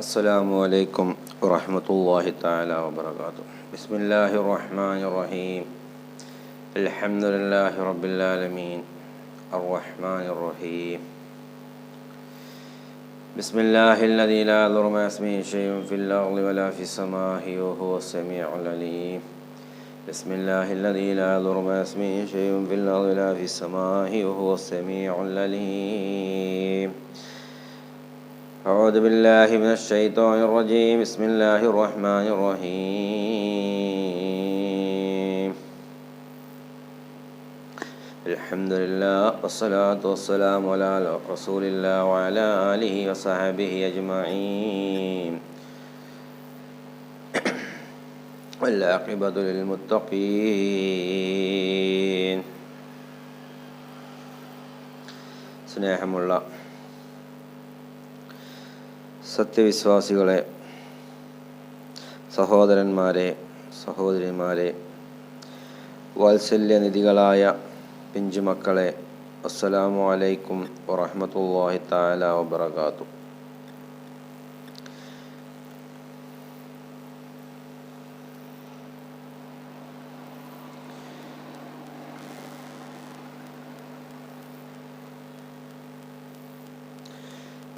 السلام عليكم ورحمة الله تعالى وبركاته. بسم الله الرحمن الرحيم. الحمد لله رب العالمين. الرحمن الرحيم. بسم الله الذي لا يضر مع اسمه شيء في الأرض ولا في السماء وهو السميع العليم. بسم الله الذي لا يضر مع اسمه شيء في الأرض ولا في السماء وهو السميع العليم. أعوذ بالله من الشيطان الرجيم. بسم الله الرحمن الرحيم. الحمد لله والصلاة والسلام على رسول الله وعلى آله وصحبه أجمعين. والعاقبة للمتقين. سنحم الله. സത്യവിശ്വാസികളെ സഹോദരന്മാരെ സഹോദരിമാരെ വാത്സല്യനിധികളായ പിഞ്ചുമക്കളെ അസ്സലാമു അലൈക്കും വറഹമത്തല്ലാഹി താല വബർക്കാത്തു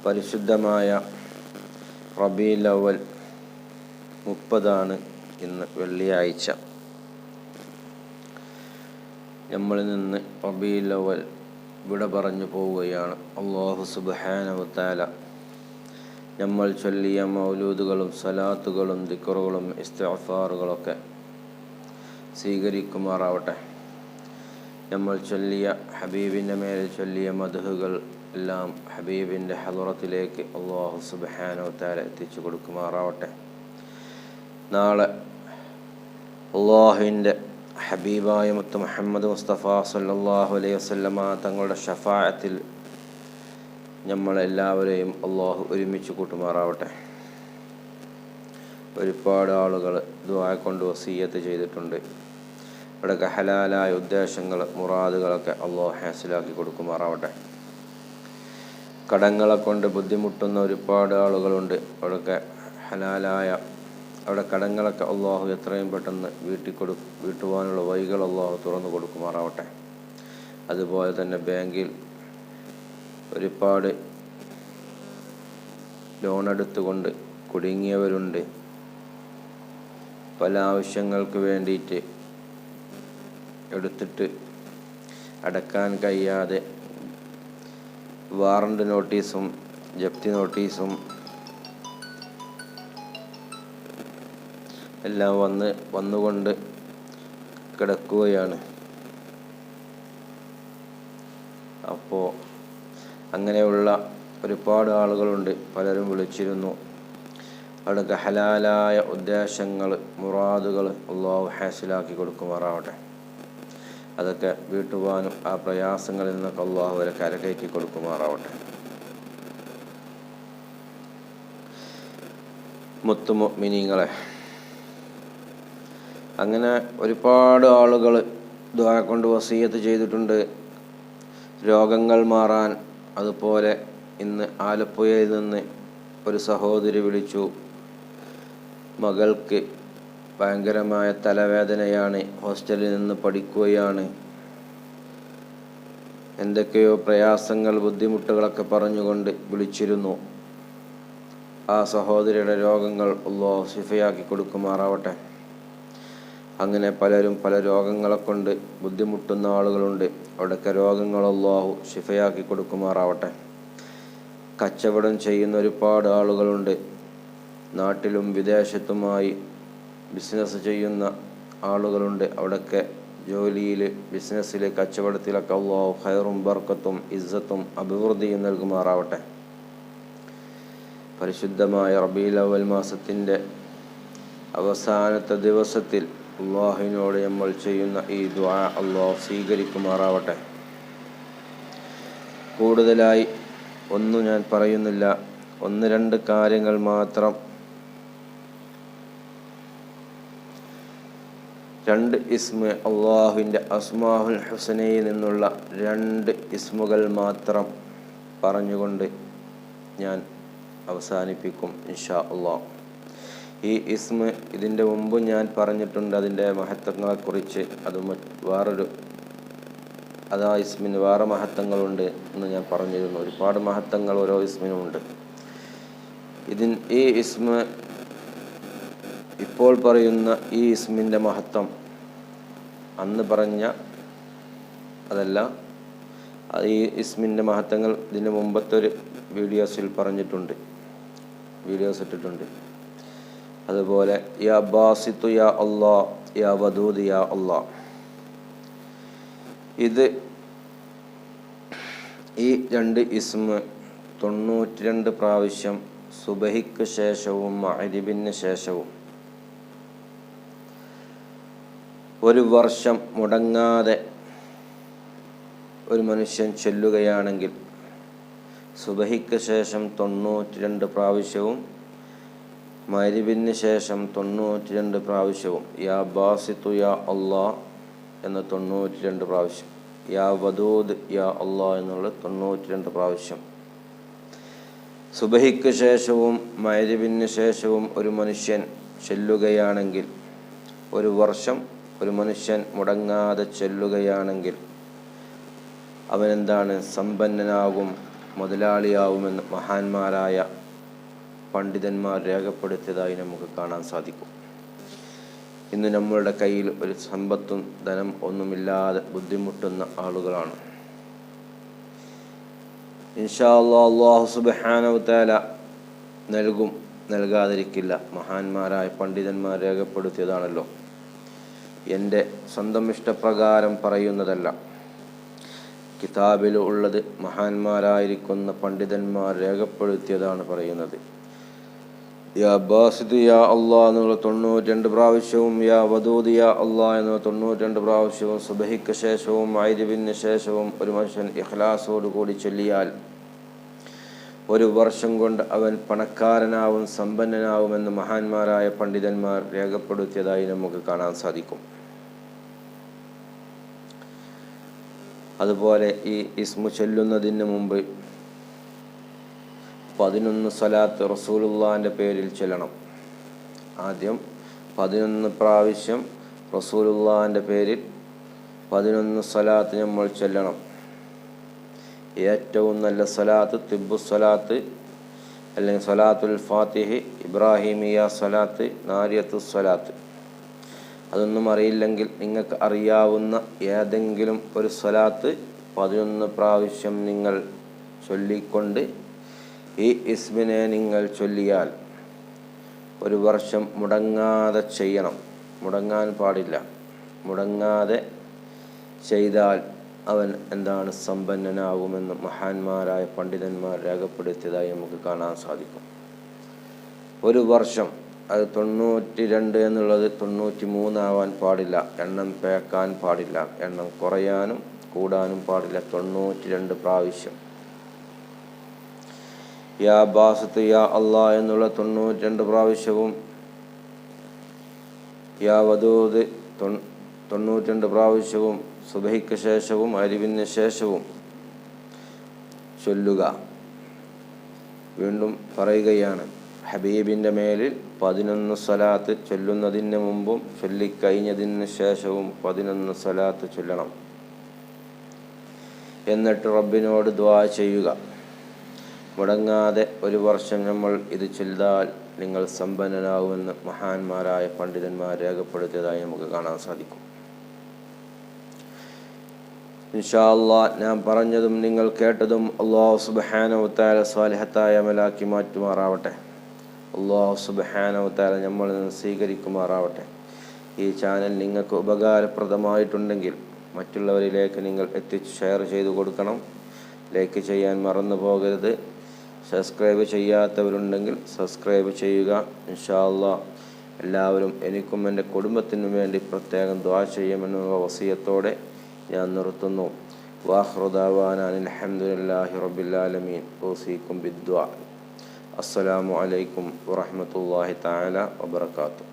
പരിശുദ്ധമായ റബീൽ അവൽ മുപ്പതാണ് ഇന്ന് വെള്ളിയാഴ്ച. നമ്മളിൽ നിന്ന് റബീൽ അവൽ വിട പറഞ്ഞു പോവുകയാണ്. അള്ളാഹു സുബാനവത്താല നമ്മൾ ചൊല്ലിയ മൗലൂദുകളും സലാത്തുകളും ദിക്കറുകളും ഇസ്തഫാറുകളൊക്കെ സ്വീകരിക്കുമാറാവട്ടെ. നമ്മൾ ചൊല്ലിയ ഹബീബിന്റെ മേലെ ചൊല്ലിയ മധുഹുകൾ എല്ലാം ഹബീബിന്റെ ഹലുറത്തിലേക്ക് അള്ളാഹു സുബാനോ താര എത്തിച്ചു കൊടുക്കുമാറാവട്ടെ. നാളെ അള്ളാഹുവിന്റെ ഹബീബായ മുത്ത് മുഹമ്മദ് മുസ്തഫ സല്ലാഹു അലൈഹി വസ്ലമ തങ്ങളുടെ ഷഫായത്തിൽ നമ്മളെല്ലാവരെയും അള്ളാഹു ഒരുമിച്ച് കൂട്ടുമാറാവട്ടെ. ഒരുപാട് ആളുകൾ ദ്വായ കൊണ്ട് വസീയത്ത് ചെയ്തിട്ടുണ്ട്. ഇവിടെ ഹലാലായ ഉദ്ദേശങ്ങൾ മുറാദുകളൊക്കെ അള്ളാഹു ഹാസിലാക്കി കൊടുക്കുമാറാവട്ടെ. കടങ്ങളെ കൊണ്ട് ബുദ്ധിമുട്ടുന്ന ഒരുപാട് ആളുകളുണ്ട്. അവിടെയൊക്കെ ഹലാലായ അവിടെ കടങ്ങളൊക്കെ അള്ളാഹു എത്രയും പെട്ടെന്ന് വീട്ടിൽ കൊടു വീട്ടുവാനുള്ള വഴികൾ അള്ളാഹു തുറന്നു കൊടുക്കുമാറാവട്ടെ. അതുപോലെ തന്നെ ബാങ്കിൽ ഒരുപാട് ലോൺ എടുത്തുകൊണ്ട് കുടുങ്ങിയവരുണ്ട്. പല ആവശ്യങ്ങൾക്ക് വേണ്ടിയിട്ട് എടുത്തിട്ട് അടക്കാൻ കഴിയാതെ വാറണ്ട് നോട്ടീസും ജപ്തി നോട്ടീസും എല്ലാം വന്ന് വന്നുകൊണ്ട് കിടക്കുകയാണ്. അപ്പോൾ അങ്ങനെയുള്ള ഒരുപാട് ആളുകളുണ്ട്. പലരും വിളിച്ചിരുന്നു. അവിടെ ഹലാലായ ഉദ്ദേശങ്ങൾ മുറാദുകൾ അള്ളാഹു ഹാസിലാക്കി കൊടുക്കുമാറാവട്ടെ. അതൊക്കെ വീട്ടുവാനും ആ പ്രയാസങ്ങളിൽ നിന്നൊക്കെ അള്ളാഹു അവരെ കരകയറ്റി കൊടുക്കുമാറാവട്ടെ. മുത്തുമിനിങ്ങളെ അങ്ങനെ ഒരുപാട് ആളുകൾ ദ്വാര കൊണ്ട് വസീയത്ത് ചെയ്തിട്ടുണ്ട്. രോഗങ്ങൾ മാറാൻ അതുപോലെ ഇന്ന് ആലപ്പുഴയിൽ നിന്ന് ഒരു സഹോദരി വിളിച്ചു. മകൾക്ക് ഭയങ്കരമായ തലവേദനയാണ്. ഹോസ്റ്റലിൽ നിന്ന് പഠിക്കുകയാണ്. എന്തൊക്കെയോ പ്രയാസങ്ങൾ ബുദ്ധിമുട്ടുകളൊക്കെ പറഞ്ഞുകൊണ്ട് വിളിച്ചിരുന്നു. ആ സഹോദരിയുടെ രോഗങ്ങൾ ഉള്ളോ ശിഫയാക്കി കൊടുക്കുമാറാവട്ടെ. അങ്ങനെ പലരും പല രോഗങ്ങളെ കൊണ്ട് ബുദ്ധിമുട്ടുന്ന ആളുകളുണ്ട്. അവിടെയൊക്കെ രോഗങ്ങൾ അള്ളാഹു ശിഫയാക്കി കൊടുക്കുമാറാവട്ടെ. കച്ചവടം ചെയ്യുന്ന ഒരുപാട് ആളുകളുണ്ട്. നാട്ടിലും വിദേശത്തുമായി ബിസിനസ് ചെയ്യുന്ന ആളുകളുണ്ട്. അവിടെയൊക്കെ ജോലിയിൽ ബിസിനസ്സിൽ കച്ചവടത്തിലൊക്കെ അള്ളാഹു ഹൈറും ബർക്കത്തും ഇസ്സത്തും അഭിവൃദ്ധിയും നൽകുമാറാവട്ടെ. പരിശുദ്ധമായ റബീൽ അവൽ മാസത്തിന്റെ അവസാനത്തെ ദിവസത്തിൽ അള്ളാഹുവിനോട് നമ്മൾ ചെയ്യുന്ന ഈ ദ്വാ അള്ളാഹു സ്വീകരിക്കുമാറാവട്ടെ. കൂടുതലായി ഒന്നും ഞാൻ പറയുന്നില്ല. ഒന്ന് രണ്ട് കാര്യങ്ങൾ മാത്രം രണ്ട് ഇസ്മ അള്ളാഹുവിന്റെ അസ്മാഹുൽ ഹുസനയിൽ നിന്നുള്ള രണ്ട് ഇസ്മുകൾ മാത്രം പറഞ്ഞുകൊണ്ട് ഞാൻ അവസാനിപ്പിക്കും ഇൻഷാ അള്ളാഹ് ഈ ഇസ്മ ഇതിന്റെ മുമ്പ് ഞാൻ പറഞ്ഞിട്ടുണ്ട് അതിന്റെ മഹത്വങ്ങളെക്കുറിച്ച്. അത് വേറൊരു അത് ഇസ്മിന് വേറെ മഹത്വങ്ങളുണ്ട് എന്ന് ഞാൻ പറഞ്ഞിരുന്നു. ഒരുപാട് മഹത്വങ്ങൾ ഓരോ ഇസ്മിനുമുണ്ട്. ഇതിൻ ഈ ഇസ്മ ഇപ്പോൾ പറയുന്ന ഈ ഇസ്മിന്റെ മഹത്വം. അന്ന് പറഞ്ഞ അതല്ല ഈ ഇസ്മിന്റെ മഹത്വങ്ങൾ ഇതിന് മുമ്പത്തെ ഒരു വീഡിയോസിൽ പറഞ്ഞിട്ടുണ്ട്. വീഡിയോസ് ഇട്ടിട്ടുണ്ട്. അതുപോലെ യാ ബാസിത്തു യാ അള്ളാ യാ വദൂദ് യാ അള്ളാ ഇത് ഈ രണ്ട് ഇസ്മ തൊണ്ണൂറ്റി രണ്ട് പ്രാവശ്യം സുബഹിക്ക് ശേഷവും മഅരിബിന് ശേഷവും ഒരു വർഷം മുടങ്ങാതെ ഒരു മനുഷ്യൻ ചെല്ലുകയാണെങ്കിൽ സുബഹിക്ക് ശേഷം തൊണ്ണൂറ്റി രണ്ട് പ്രാവശ്യവും മരിവിന് ശേഷം തൊണ്ണൂറ്റി രണ്ട് പ്രാവശ്യവും യാ ബാസിത്തു യാ അള്ളാ എന്ന തൊണ്ണൂറ്റി രണ്ട് പ്രാവശ്യം യാ വദൂദ് യാ അള്ളാ എന്നുള്ള തൊണ്ണൂറ്റി രണ്ട് പ്രാവശ്യം. സുബഹിക്ക് ശേഷവും മൈരബിന് ശേഷവും ഒരു മനുഷ്യൻ ചെല്ലുകയാണെങ്കിൽ ഒരു വർഷം ഒരു മനുഷ്യൻ മുടങ്ങാതെ ചെല്ലുകയാണെങ്കിൽ അവനെന്താണ് സമ്പന്നനാകും മുതലാളിയാവുമെന്ന് മഹാന്മാരായ പണ്ഡിതന്മാർ രേഖപ്പെടുത്തിയതായി നമുക്ക് കാണാൻ സാധിക്കും. ഇന്ന് നമ്മളുടെ കയ്യിൽ ഒരു സമ്പത്തും ധനം ഒന്നുമില്ലാതെ ബുദ്ധിമുട്ടുന്ന ആളുകളാണ്. ഇൻഷാ നൽകും നൽകാതിരിക്കില്ല. മഹാന്മാരായ പണ്ഡിതന്മാർ രേഖപ്പെടുത്തിയതാണല്ലോ. എന്റെ സ്വന്തം ഇഷ്ടപ്രകാരം പറയുന്നതല്ല. കിതാബിൽ ഉള്ളത് മഹാന്മാരായിരിക്കുന്ന പണ്ഡിതന്മാർ രേഖപ്പെടുത്തിയതാണ് പറയുന്നത്. യാ ബാസിദ് യാ അള്ളാ എന്നുള്ള തൊണ്ണൂറ്റി പ്രാവശ്യവും യാ വദൂദ് യാ അള്ളാ എന്നുള്ള തൊണ്ണൂറ്റി രണ്ട് പ്രാവശ്യവും സുബഹിക്ക് ശേഷവും ആയിരവിന് ശേഷവും ഒരു മനുഷ്യൻ ഇഖ്ലാസോട് കൂടി ചൊല്ലിയാൽ ഒരു വർഷം കൊണ്ട് അവൻ പണക്കാരനാവും സമ്പന്നനാവുമെന്ന് മഹാന്മാരായ പണ്ഡിതന്മാർ രേഖപ്പെടുത്തിയതായി നമുക്ക് കാണാൻ സാധിക്കും. അതുപോലെ ഈ ഇസ്മു ചൊല്ലുന്നതിന് മുമ്പ് പതിനൊന്ന് സ്വലാത്ത് റസൂലുള്ളാന്റെ പേരിൽ ചൊല്ലണം. ആദ്യം പതിനൊന്ന് പ്രാവശ്യം റസൂലുള്ളാന്റെ പേരിൽ പതിനൊന്ന് സ്വലാത്ത് നമ്മൾ ചെല്ലണം. ഏറ്റവും നല്ല സ്വലാത്ത് തിബു സ്വലാത്ത് അല്ലെങ്കിൽ സ്വലാത്തുൽ ഫാത്തിഹ് ഇബ്രാഹിമിയ സ്വലാത്ത് നാരിയത്തു സ്വലാത്ത്. അതൊന്നും അറിയില്ലെങ്കിൽ നിങ്ങൾക്ക് അറിയാവുന്ന ഏതെങ്കിലും ഒരു സ്വലാത്ത് പതിനൊന്ന് പ്രാവശ്യം നിങ്ങൾ ചൊല്ലിക്കൊണ്ട് ഈ ഇസ്മിനെ നിങ്ങൾ ചൊല്ലിയാൽ ഒരു വർഷം മുടങ്ങാതെ ചെയ്യണം. മുടങ്ങാൻ പാടില്ല. മുടങ്ങാതെ ചെയ്താൽ അവൻ എന്താണ് സമ്പന്നനാകുമെന്ന് മഹാന്മാരായ പണ്ഡിതന്മാർ രേഖപ്പെടുത്തിയതായി നമുക്ക് കാണാൻ സാധിക്കും. ഒരു വർഷം അത് തൊണ്ണൂറ്റി രണ്ട് എന്നുള്ളത് തൊണ്ണൂറ്റി മൂന്നാവാൻ പാടില്ല. എണ്ണം പേക്കാൻ പാടില്ല. എണ്ണം കുറയാനും കൂടാനും പാടില്ല. തൊണ്ണൂറ്റി രണ്ട് പ്രാവശ്യം. യാ ബാസത്ത് യാ അള്ളാ എന്നുള്ള തൊണ്ണൂറ്റി രണ്ട് പ്രാവശ്യവും യാ വധൂത് തൊണ്ണൂറ്റി രണ്ട് പ്രാവശ്യവും സുബഹിക്ക് ശേഷവും അരിവിന് ശേഷവും ചൊല്ലുക. വീണ്ടും പറയുകയാണ് ഹബീബിന്റെ മേലിൽ പതിനൊന്ന് സ്വലാത്ത് ചൊല്ലുന്നതിന് മുമ്പും ചൊല്ലിക്കഴിഞ്ഞതിന് ശേഷവും പതിനൊന്ന് സ്വലാത്ത് ചൊല്ലണം. എന്നിട്ട് റബ്ബിനോട് ദ്വാ ചെയ്യുക. മുടങ്ങാതെ ഒരു വർഷം നമ്മൾ ഇത് ചെയ്താൽ നിങ്ങൾ സമ്പന്നനാകുമെന്ന് മഹാന്മാരായ പണ്ഡിതന്മാർ രേഖപ്പെടുത്തിയതായി നമുക്ക് കാണാൻ സാധിക്കും. ഇൻഷാല്ലാ ഞാൻ പറഞ്ഞതും നിങ്ങൾ കേട്ടതും അള്ളാഹു സുബാനവത്താല സ്വാലിഹത്തായ അമലാക്കി മാറ്റുമാറാവട്ടെ. അള്ളാഹു സുബാനവത്താല നമ്മൾ സ്വീകരിക്കുമാറാവട്ടെ. ഈ ചാനൽ നിങ്ങൾക്ക് ഉപകാരപ്രദമായിട്ടുണ്ടെങ്കിൽ മറ്റുള്ളവരിലേക്ക് നിങ്ങൾ എത്തിച്ച് ഷെയർ ചെയ്തു കൊടുക്കണം. ലൈക്ക് ചെയ്യാൻ മറന്നു പോകരുത്. സബ്സ്ക്രൈബ് ചെയ്യാത്തവരുണ്ടെങ്കിൽ സബ്സ്ക്രൈബ് ചെയ്യുക. ഇൻഷാല്ല എല്ലാവരും എനിക്കും എന്റെ കുടുംബത്തിനും വേണ്ടി പ്രത്യേകം ദ്വാ ചെയ്യുമെന്നുള്ള വസീയത്തോടെ ഞാൻ നിർത്തുന്നു. വാഹൃദാവാൻ അലഹമുല്ലാഹി റബിലാലമീൻ ഓസീക്കും ബിദ്വാ അസ്സലാമു അലൈക്കും വറഹമത്തല്ലാഹി താല വബർക്കാത്തു